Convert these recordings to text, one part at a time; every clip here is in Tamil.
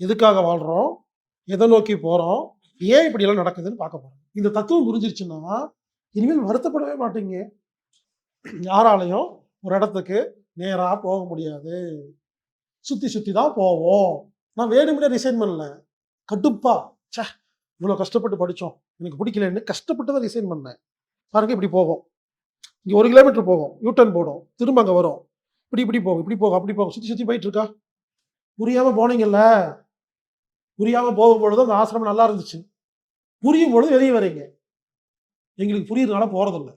எதுக்காக வாழ்கிறோம் எதை நோக்கி போகிறோம் ஏன் இப்படியெல்லாம் நடக்குதுன்னு பார்க்க போகிறோம் இந்த தத்துவம் புரிஞ்சிருச்சுன்னா இனிமேல் வருத்தப்படவே மாட்டீங்க. யாராலையும் ஒரு இடத்துக்கு நேராக போக முடியாது. சுற்றி சுற்றி தான் போவோம். நான் வேணும்னே ரிசைன் பண்ணல. கடுப்பா. சே இவ்வளோ கஷ்டப்பட்டு படித்தோம் எனக்கு பிடிக்கலன்னு கஷ்டப்பட்டு தான் ரிசைன் பண்ணேன். பாருங்க இப்படி போகும். இங்கே ஒரு கிலோமீட்டர் போகும். யூட்டர்ன் போடும். திரும்ப அங்கே வரும். இப்படி இப்படி போகும். இப்படி போகும். அப்படி போகும். சுற்றி சுற்றி போயிட்டு இருக்கா? புரியாமல் போனீங்கல்ல? புரியாமல் போகும்பொழுது அந்த ஆசிரமம் நல்லா இருந்துச்சு. புரியும் பொழுது வெளியே வரீங்க எங்களுக்கு புரியுறதுனால போகிறதில்ல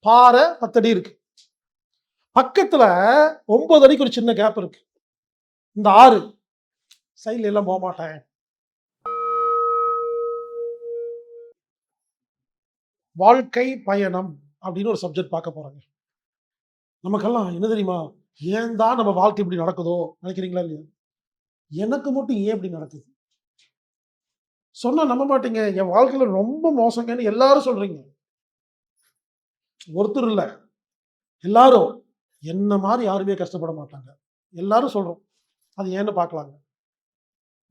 பாறை பத்தடி இருக்கு. பக்கத்தில் ஒன்பது அடிக்கு ஒரு சின்ன கேப் இருக்கு. இந்த ஆறு. சைடில் எல்லாம் போக மாட்டேன். வாழ்க்கை பயணம் அப்படின்னு ஒரு சப்ஜெக்ட் பார்க்க போறாங்க. நமக்கெல்லாம் என்ன தெரியுமா? ஏன் தான் நம்ம வாழ்க்கை இப்படி நடக்குதோ? நினைக்கிறீங்களா இல்லையா? எனக்கு மட்டும் ஏன் இப்படி நடக்குது? சொன்னால் நம்ப மாட்டீங்க. என் வாழ்க்கையில் ரொம்ப மோசங்கன்னு எல்லாரும் சொல்றீங்க. ஒருத்தர் இல்லை. எல்லாரும் என்ன மாதிரி யாருமே கஷ்டப்பட மாட்டாங்க. எல்லாரும் சொல்றோம். அது ஏன்னு பார்க்கலாங்க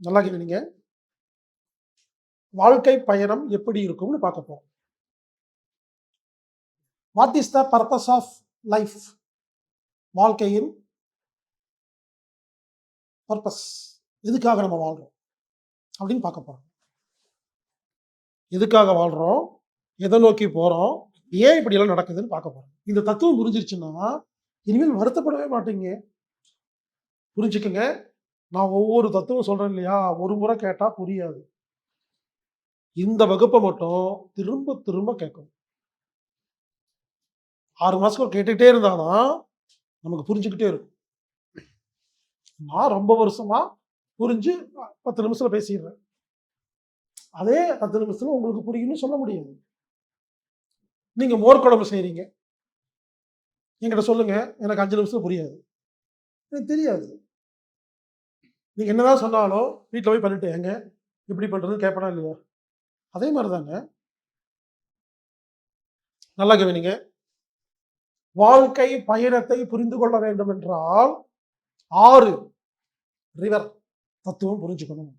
நல்லா கேட்குறீங்க வாழ்க்கை பயணம் எப்படி இருக்கும்னு பார்க்க போறோம் what is the purpose of life வாழ்க்கையின் பர்பஸ் எதுக்காக நம்ம வாழ்றோம்? அப்படின்னு பார்க்க போறோம் எதுக்காக வாழ்கிறோம் எதை நோக்கி போகிறோம் ஏன் இப்படியெல்லாம் நடக்குதுன்னு பார்க்க போகிறோம் இந்த தத்துவம் புரிஞ்சிருச்சுன்னா இனிமேல் வருத்தப்படவே மாட்டீங்க. புரிஞ்சுக்கங்க. நான் ஒவ்வொரு தத்துவம் சொல்கிறேன் இல்லையா? ஒரு முறை கேட்டால் புரியாது. இந்த வகுப்பை மட்டும் திரும்ப திரும்ப கேட்கணும். ஆறு மாதத்துக்கு கேட்டுக்கிட்டே இருந்தாதான் நமக்கு புரிஞ்சுக்கிட்டே இருக்கும். நான் ரொம்ப வருஷமாக புரிஞ்சு பத்து நிமிஷத்தில் பேசிடுறேன். அதே பத்து நிமிஷத்தில் உங்களுக்கு புரியும்னு சொல்ல முடியாது. நீங்கள் மோர் குழம்பு செய்கிறீங்க என்கிட்ட சொல்லுங்கள் எனக்கு அஞ்சு நிமிஷத்துல புரியாது. எனக்கு தெரியாது. நீங்க என்னதான் சொன்னாலும் வீட்டில் போய் பண்ணிட்டு எங்க இப்படி பண்ணுறது கேட்பனா இல்லையா? அதே மாதிரி தாங்க நல்லா கவனிங்க. வாழ்க்கை பயணத்தை புரிந்து கொள்ள வேண்டும் என்றால் ஆறு ரிவர் தத்துவம் புரிஞ்சுக்கணும்.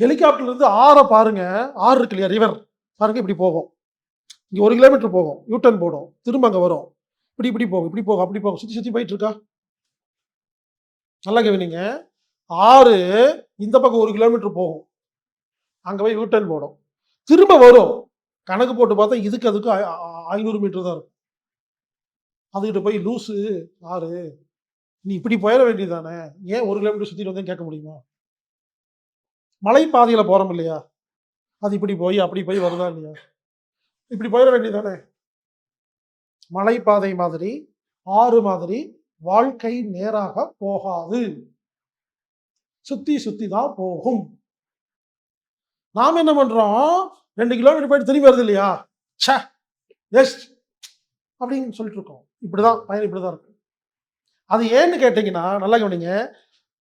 ஹெலிகாப்டர்ல இருந்து ஆறை பாருங்க. ஆறு இருக்கு இல்லையா? ரிவர் பாருங்க இப்படி போகும். இங்க ஒரு கிலோமீட்டர் போகும். யூட்டர்ன் போடும். திரும்ப அங்க வரும். இப்படி இப்படி போகும். இப்படி போகும். அப்படி போகும். சுத்தி சுத்தி போயிட்டு இருக்கா? நல்லா கவனிங்க ஆறு இந்த பக்கம் ஒரு கிலோமீட்டர் போகும். அங்க போய் யூட்டர்ன் போடும். திரும்ப வரும். கணக்கு போட்டு பார்த்தா இதுக்கு அதுக்கு ஐ- ஐநூறு மீட்டர் தான் இருக்கும். அதுகிட்ட போய் லூஸு ஆறு. நீ இப்படி போயிட வேண்டியதானே ஏன் ஒரு கிலோமீட்டர் சுத்திட்டு வந்தேன் கேட்க முடியுமா? மலை பாதையில் போகிறோம் இல்லையா? அது இப்படி போய் அப்படி போய் வருதா இல்லையா? இப்படி போயிட வேண்டியதானே மலைப்பாதை மாதிரி ஆறு மாதிரி வாழ்க்கை நேராக போகாது. சுத்தி சுத்தி தான் போகும். நாம் என்ன பண்றோம்? ரெண்டு கிலோமீட்டர் போயிட்டு திரும்பி வருது இல்லையா? ச்சே எஸ் அப்படின்னு சொல்லிட்டு இருக்கோம். இப்படிதான் பயணம் இப்படிதான் இருக்கு. அது ஏன்னு கேட்டீங்கன்னா நல்லா கவனிங்க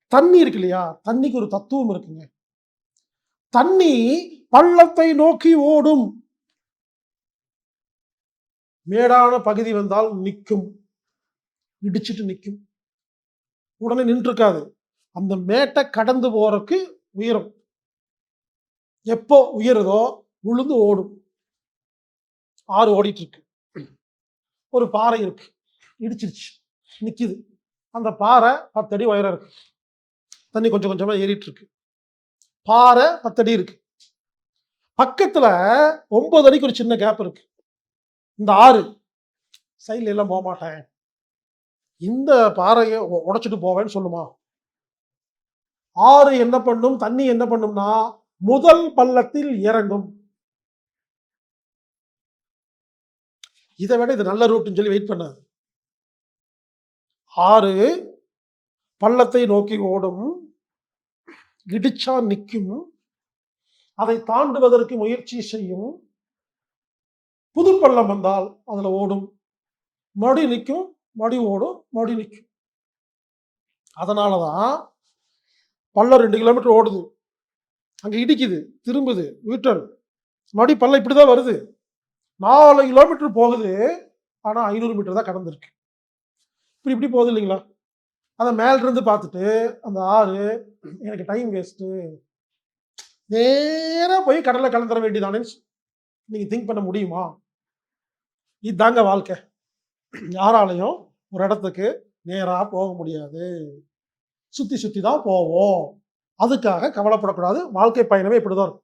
தண்ணி இருக்கு இல்லையா? தண்ணிக்கு ஒரு தத்துவம் இருக்குங்க. தண்ணி பள்ளத்தை நோக்கி ஓடும். மேடான பகுதி வந்தால் நிற்கும். இடிச்சிட்டு நிற்கும். உடனே நின்றுருக்காது அந்த மேட்டை கடந்து போறதுக்கு உயரும். எப்போ உயருதோ உளுந்து ஓடும். ஆறு ஓடிட்டு இருக்கு ஒரு பாறை இருக்கு. இடிச்சிருச்சு. நிற்கிது அந்த பாறை பத்தடி உயரம் இருக்கு. தண்ணி கொஞ்சம் கொஞ்சமாக ஏறிட்டு இருக்கு பாறை பத்தடி இருக்கு. பக்கத்துல ஒன்பது அடிக்கு ஒரு சின்ன கேப் இருக்கு. இந்த ஆறு. சைட்ல எல்லாம் போக மாட்டேன். இந்த பாறையை உடைச்சிட்டு போவேன்னு சொல்லுமா? ஆறு என்ன பண்ணும்? தண்ணி என்ன பண்ணும்னா முதல் பள்ளத்தில் இறங்கும். இதை விட இது நல்ல ரூட்னு சொல்லி வெயிட் பண்ணாது ஆறு பள்ளத்தை நோக்கி ஓடும். இடிச்சா நிற்கும்? அதை தாண்டுவதற்கு முயற்சி செய்யும்? புது பள்ளம் வந்தால் அதில் ஓடும். மடி நிற்கும் மடி ஓடும் மடி நிற்கும். அதனாலதான் பள்ளம் ரெண்டு கிலோமீட்டர் ஓடுது. அங்கே இடிக்குது திரும்புது யூட்டர்ன் மடி பள்ளம் இப்படிதான் வருது. நாலு கிலோமீட்டர் போகுது ஆனால் ஐநூறு மீட்டர் தான் கடந்திருக்கு. இப்படி இப்படி போகுது இல்லைங்களா? அதை மேலிருந்து பார்த்துட்டு, அந்த ஆறு எனக்கு டைம் வேஸ்ட்டு. நேராக போய் கடலை கலந்துர வேண்டியதானேன்னு நீங்கள் திங்க் பண்ண முடியுமா? இதாங்க வாழ்க்கை. யாராலையும் ஒரு இடத்துக்கு நேராக போக முடியாது. சுற்றி சுற்றி தான் போவோம். அதுக்காக கவலைப்படக்கூடாது. வாழ்க்கை பயணமே இப்படிதான் இருக்கும்.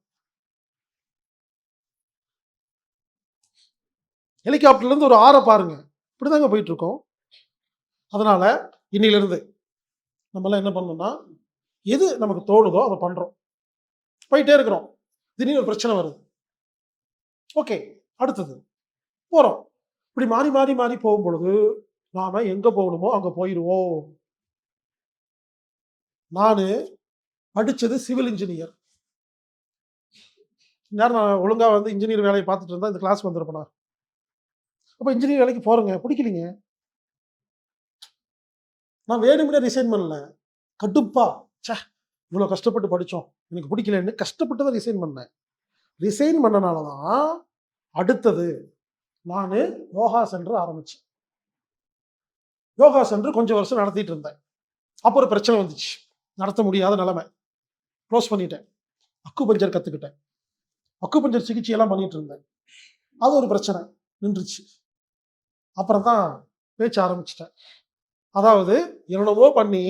ஹெலிகாப்டர்லேருந்து ஒரு ஆரை பாருங்க. இப்படிதாங்க போயிட்டு இருக்கோம். அதனால இன்னிலிருந்து நம்மலாம் என்ன பண்ணோம்னா எது நமக்கு தோணுதோ அதை பண்றோம். போயிட்டே இருக்கிறோம். திடீர்னு ஒரு பிரச்சனை வருது. ஓகே. அடுத்தது. போறோம். இப்படி மாறி, மாறி, மாறி போகும்பொழுது, நாம எங்க போகணுமோ அங்க போயிடுவோம் நானு படிச்சது சிவில் இன்ஜினியர். நேரம் நான் ஒழுங்கா வந்து இன்ஜினியர் வேலையை பார்த்துட்டு இருந்தா இந்த கிளாஸ் வந்திருப்பேனா? அப்ப இன்ஜினியர் வேலைக்கு போறேங்க. பிடிக்கலைங்க. நான் வேணும்னே ரிசைன் பண்ணல. கடுப்பா, சே இவ்வளோ கஷ்டப்பட்டு படித்தோம் எனக்கு பிடிக்கலன்னு கஷ்டப்பட்டு தான் ரிசைன் பண்ணேன். ரிசைன் பண்ணனால தான், அடுத்தது நான் யோகா சென்டர் ஆரம்பித்தேன் யோகா சென்டர் கொஞ்சம் வருஷம் நடத்திட்டு இருந்தேன். அப்புறம் ஒரு பிரச்சனை வந்துச்சு. நடத்த முடியாத நிலைமை. க்ளோஸ் பண்ணிட்டேன். அக்குபஞ்சர் கற்றுக்கிட்டேன் அக்குபஞ்சர் சிகிச்சை எல்லாம் பண்ணிட்டு இருந்தேன். அது ஒரு பிரச்சனை. நின்றுச்சு. அப்புறம் தான் பேச்ச ஆரம்பிச்சிட்டேன் அதாவது என்னவோ பண்ணி,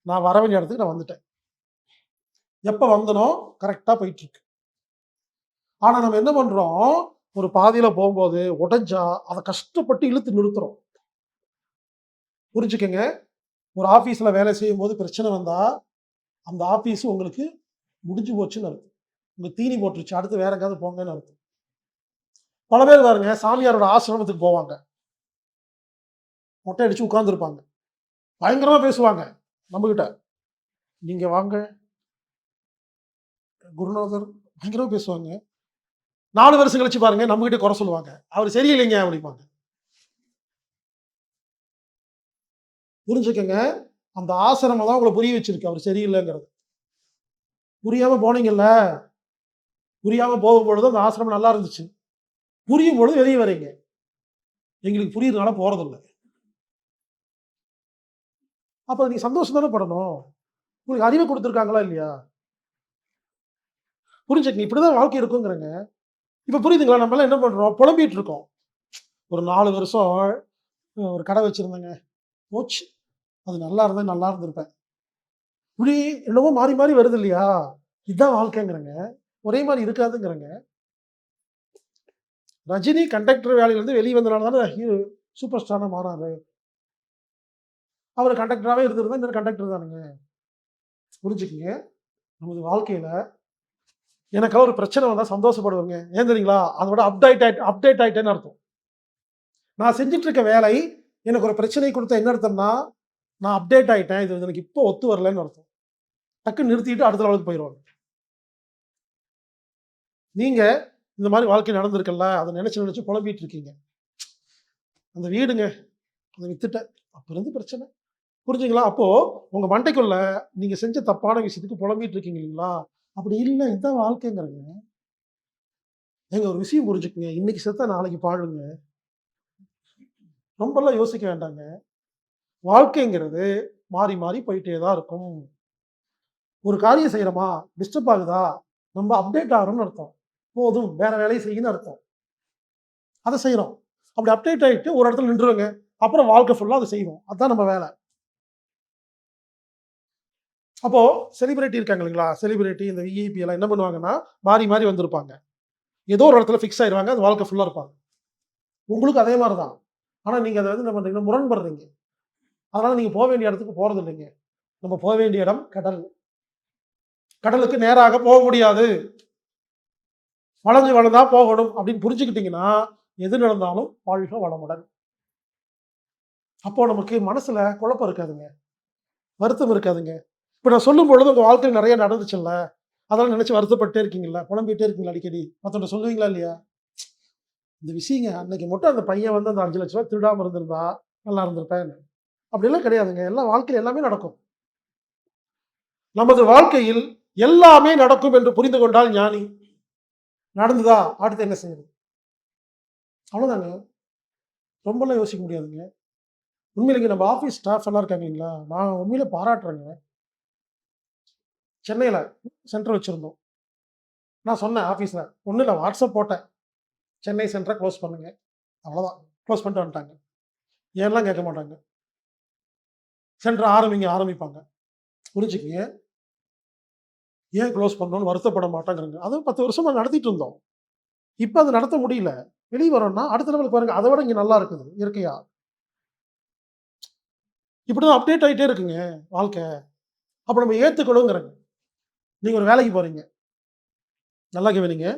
நான் வர வேண்டிய இடத்துக்கு நான் வந்துட்டேன். எப்போ வந்தனோ, கரெக்டாக போயிட்டு இருக்கு. ஆனா நம்ம என்ன பண்றோம், ஒரு பாதியில் போகும்போது உடைஞ்சா, அதை கஷ்டப்பட்டு இழுத்து நிறுத்துறோம். புரிஞ்சுக்கங்க. ஒரு ஆஃபீஸில் வேலை செய்யும்போது பிரச்சனை வந்தால் அந்த ஆஃபீஸ் உங்களுக்கு முடிஞ்சு போச்சுன்னு அர்த்தம். உங்க தீனி போட்டுருச்சு. அடுத்து வேற எங்கேயாவது போங்கன்னு அர்த்தம். பல பேர் பாருங்க, சாமியாரோட ஆசிரமத்துக்கு போவாங்க. மொட்டை அடிச்சு உட்காந்துருப்பாங்க பயங்கரமா பேசுவாங்க. நம்மகிட்ட. நீங்கள் வாங்க. குருநாதர் பயங்கரமாக பேசுவாங்க. நாலு வருஷம் கழிச்சு பாருங்க, நம்மகிட்ட குறை சொல்லுவாங்க. அவர் சரியில்லைங்க அப்படிம்பாங்க. புரிஞ்சுக்கங்க. அந்த ஆசிரமம் தான் உங்களை புரிய வச்சிருக்கு. அவர் சரியில்லைங்கிறது புரியாம போனீங்கல்ல, புரியாம போகும்பொழுது அந்த ஆசிரமம் நல்லா இருந்துச்சு. புரியும் பொழுது வெளியே வரீங்க. எங்களுக்கு புரியுறதுனால போறதில்லை அப்போ நீங்கள் சந்தோஷம் தானே படணும். உங்களுக்கு அறிவை கொடுத்துருக்காங்களா இல்லையா? புரிஞ்சுக்கங்க. இப்படிதான் வாழ்க்கை இருக்குங்கிறங்க இப்போ புரியுதுங்களா? நம்மளாம் என்ன பண்ணுறோம் புலம்பிட்டு இருக்கோம். ஒரு நாலு வருஷம் ஒரு கடை வச்சுருந்தேங்க போச்சு. அது நல்லா இருந்தா நல்லா இருந்திருப்பேன். இப்படி என்னவோ மாறி, மாறி வருது இல்லையா? இதுதான் வாழ்க்கைங்கிறங்க ஒரே மாதிரி இருக்காதுங்கிறங்க ரஜினி கண்டக்டர் வேலையிலேருந்து வெளியே வந்தனால தானே ஹீரோ சூப்பர் ஸ்டாராக மாறாரு. அவர் கண்டக்டராகவே இருந்திருந்தா இந்த கண்டக்டர் தானுங்க. புரிஞ்சுக்கங்க. நமது வாழ்க்கையில எனக்காக ஒரு பிரச்சனை வந்தால் சந்தோஷப்படுவேங்க. ஏன் தெரியுங்களா? அதோட அப்டேட் ஆகிட்டு அப்டேட் ஆயிட்டேன்னு அர்த்தம். நான் செஞ்சுட்டு இருக்க வேலை, எனக்கு ஒரு பிரச்சனை கொடுத்த என்ன அர்த்தம்னா, நான் அப்டேட் ஆயிட்டேன். இது எனக்கு இப்போ ஒத்து வரலன்னு அர்த்தம். டக்குன்னு நிறுத்திட்டு அடுத்த லெவலுக்கு போயிடுவாங்க நீங்க இந்த மாதிரி வாழ்க்கை நடந்திருக்குல்ல, அதை நெனச்சு, நெனச்சு புலம்பிட்டு இருக்கீங்க. அந்த வீடுங்க. அதை வித்துட்டேன். அப்ப இருந்து பிரச்சனை. புரிஞ்சுங்களா? அப்போ உங்க மண்டைக்குள்ள நீங்க செஞ்ச தப்பான விஷயத்துக்கு புலம்பிட்டு இருக்கீங்க இல்லைங்களா அப்படி இல்லை இதான் வாழ்க்கைங்கிறங்க எங்கள் ஒரு விஷயம் புரிஞ்சுக்குங்க இன்னைக்கு செத்தா நாளைக்கு பாழுங்க. ரொம்பலாம் யோசிக்க வேண்டாங்க. வாழ்க்கைங்கிறது மாறி, மாறி போயிட்டே தான் இருக்கும். ஒரு காரியம் செய்கிறோமா டிஸ்டர்ப் ஆகுதா, நம்ம அப்டேட் ஆகிறோம்னு அர்த்தம். போதும் வேற வேலையை செய்யுன்னு அர்த்தம். அதை செய்கிறோம் அப்படி அப்டேட் ஆகிட்டு ஒரு இடத்துல நின்றுவேங்க. அப்புறம் வாழ்க்கை ஃபுல்லாக அதை செய்வோம். அதுதான் நம்ம வேலை அப்போது செலிபிரிட்டி இருக்காங்க இல்லைங்களா? செலிபிரிட்டி இந்த விஐபி எல்லாம் என்ன பண்ணுவாங்கன்னா, மாறி, மாறி வந்திருப்பாங்க. ஏதோ ஒரு இடத்துல ஃபிக்ஸ் ஆயிடுவாங்க அது வாழ்க்கை ஃபுல்லாக இருப்பாங்க. உங்களுக்கும் அதே மாதிரி தான். ஆனால் நீங்கள் அதை வந்து என்ன பண்ணுறீங்கன்னா முரண்படுறீங்க. அதனால் நீங்கள் போக வேண்டிய இடத்துக்கு போகிறது இல்லைங்க. நம்ம போக வேண்டிய இடம் கடல். கடலுக்கு நேராக போக முடியாது. வளைஞ்சு வளர்ந்தா போகணும் அப்படின்னு புரிஞ்சுக்கிட்டீங்கன்னா, எது நடந்தாலும் வாழ்க வளமுடன். அப்போ நமக்கு மனசுல குழப்பம் இருக்காதுங்க. வருத்தம் இருக்காதுங்க. இப்போ நான் சொல்லும் பொழுது உங்கள் வாழ்க்கையில் நிறைய நடந்துச்சுல்ல, அதெல்லாம் நினச்சி வருத்தப்பட்டே இருக்கீங்களா புலம்பிட்டே இருக்கீங்களா அடிக்கடி? மத்தவங்கட்ட சொல்லுவீங்களா இல்லையா? இந்த விஷயங்க அன்னைக்கு மட்டும் அந்த பையன் வந்து அந்த அஞ்சு லட்ச ரூபா திருடாமல் இருந்திருந்தா, நல்லா இருந்திருப்பேன். அப்படிலாம் கிடையாதுங்க. எல்லா வாழ்க்கையில் எல்லாமே நடக்கும். நமது வாழ்க்கையில் எல்லாமே நடக்கும் என்று புரிந்து கொண்டால் ஞானி. நடந்ததா? அடுத்து என்ன செய்யறது? அவ்வளோதாங்க. ரொம்பலாம் யோசிக்க முடியாதுங்க. உண்மையிலேங்க நம்ம ஆஃபீஸ் ஸ்டாஃப் எல்லாம் இருக்காங்க இல்லைங்களா நான் உண்மையிலே பாராட்டுறேங்க சென்னையில் சென்டர் வச்சுருந்தோம். நான் சொன்னேன் ஆஃபீஸில் ஒன்றும் இல்லை வாட்ஸ்அப் போட்டேன். சென்னை சென்டரை க்ளோஸ் பண்ணுங்க. அவ்வளோதான் க்ளோஸ் பண்ணிட்டு வந்துட்டாங்க. ஏன்லாம் கேட்க மாட்டாங்க. சென்டர் ஆரம்பிங்க ஆரம்பிப்பாங்க. புரிஞ்சுக்கிங்க ஏன் க்ளோஸ் பண்ணணும்னு வருத்தப்பட மாட்டாங்கிறாங்க. அதுவும் பத்து வருஷமாக நடத்திட்டு இருந்தோம். இப்போ அது நடத்த முடியல. வெளியே வரோம்னா அடுத்த லெவலுக்கு பாருங்க. அதை விட இங்கே நல்லா இருக்குது இயற்கையா. இப்படி தான் அப்டேட் ஆகிட்டே இருக்குங்க வாழ்க்கை. அப்போ நம்ம ஏற்றுக்கணுங்கிறாங்க நீங்கள் ஒரு வேலைக்கு போகிறீங்க நல்லா கவனிங்க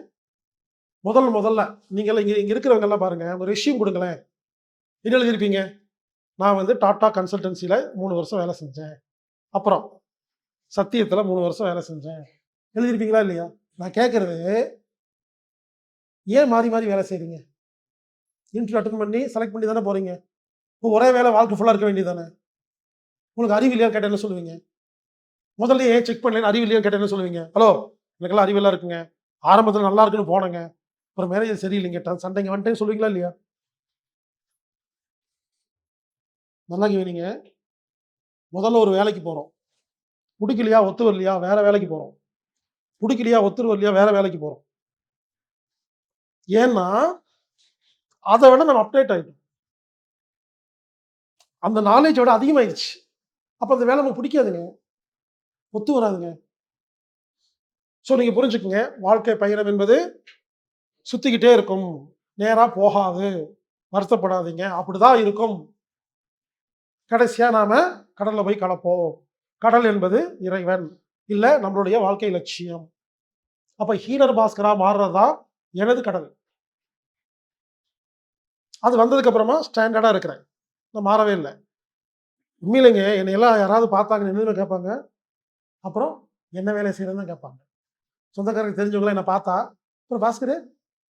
முதல் முதல்ல நீங்கள் இங்கே இங்கே இருக்கிறவங்கெல்லாம் பாருங்கள் ஒரு ரெஷ்யூம் கொடுங்களேன். என்ன எழுதியிருப்பீங்க? நான் வந்து டாட்டா கன்சல்டன்சியில் மூணு வருஷம் வேலை செஞ்சேன். அப்புறம் சத்தியத்தில் மூணு வருஷம் வேலை செஞ்சேன். எழுதியிருப்பீங்களா இல்லையா? நான் கேட்குறது ஏன் மாறி மாறி வேலை செய்கிறீங்க இன்டர்வியூ அட்டன் பண்ணி செலக்ட் பண்ணி தானே போகிறீங்க இப்போ ஒரே வேலை வாழ்க்கை ஃபுல்லாக இருக்க வேண்டியதானே உங்களுக்கு அறிவு இல்லையா கேட்டால் என்ன சொல்லுவீங்க? முதல்ல ஏன் செக் பண்ணல அறிவு இல்லையா கேட்டால் என்ன சொல்லுவீங்க? ஹலோ எனக்கெல்லாம் அறிவெல்லாம் இருக்குங்க. ஆரம்பத்தில் நல்லா இருக்குன்னு போனேங்க. அப்புறம் மேனேஜர் சரியில்லைங்க. கேட்டான் சண்டைங்க வந்துட்டேன்னு சொல்லுவீங்களா இல்லையா? நல்லா கேவீங்க முதல்ல ஒரு வேலைக்கு போகிறோம் பிடிக்கலையா ஒத்து வரலையா வேற வேலைக்கு போகிறோம் பிடிக்கலையா ஒத்து வரலையா வேற வேலைக்கு போகிறோம் ஏன்னா அதை விட நம்ம அப்டேட் ஆகிட்டோம் அந்த நாலேஜோட அதிகமாயிடுச்சு அப்போ அந்த வேலை நமக்கு பிடிக்காதுங்க. ஒத்து வராதுங்க. ஸோ நீங்கள் புரிஞ்சுக்குங்க. வாழ்க்கை பயணம் என்பது சுற்றிக்கிட்டே இருக்கும். நேராக போகாது. வருத்தப்படாதீங்க. அப்படிதான் இருக்கும். கடைசியாக நாம் கடலில் போய் கலப்போம். கடல் என்பது இறைவன். இல்லை நம்மளுடைய வாழ்க்கை லட்சியம். அப்போ ஹீனர் பாஸ்கராக மாறுறதா எனது கடல். அது வந்ததுக்கு அப்புறமா ஸ்டாண்டர்டாக இருக்கிறேன். நான் மாறவே இல்லை. உண்மையிலேங்க என்னை எல்லாம் யாராவது பார்த்தாங்கன்னு கேட்பாங்க. அப்புறம் என்ன வேலை செய்கிறேன்னு கேட்பாங்க. சொந்தக்காரங்க தெரிஞ்சவங்களாம் என்னை பார்த்தா அப்புறம் பாஸ்கர்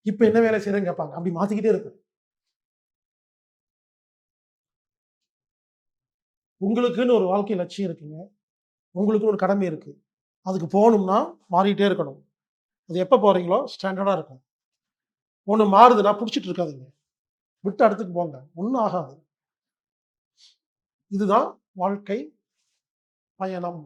இப்போ என்ன வேலை செய்கிறேன்னு கேட்பாங்க. அப்படி மாற்றிக்கிட்டே இருக்கு உங்களுக்குன்னு ஒரு வாழ்க்கை லட்சியம் இருக்குங்க. உங்களுக்குன்னு ஒரு கடமை இருக்கு. அதுக்கு போகணும்னா மாறிட்டே இருக்கணும். அது எப்போ போகிறீங்களோ ஸ்டாண்டர்டாக இருக்கும். ஒன்று மாறுதுன்னா பிடிச்சிட்டு இருக்காதுங்க. விட்டு அடுத்துக்கு போங்க. ஒன்றும் ஆகாது. இதுதான் வாழ்க்கை பயணம்.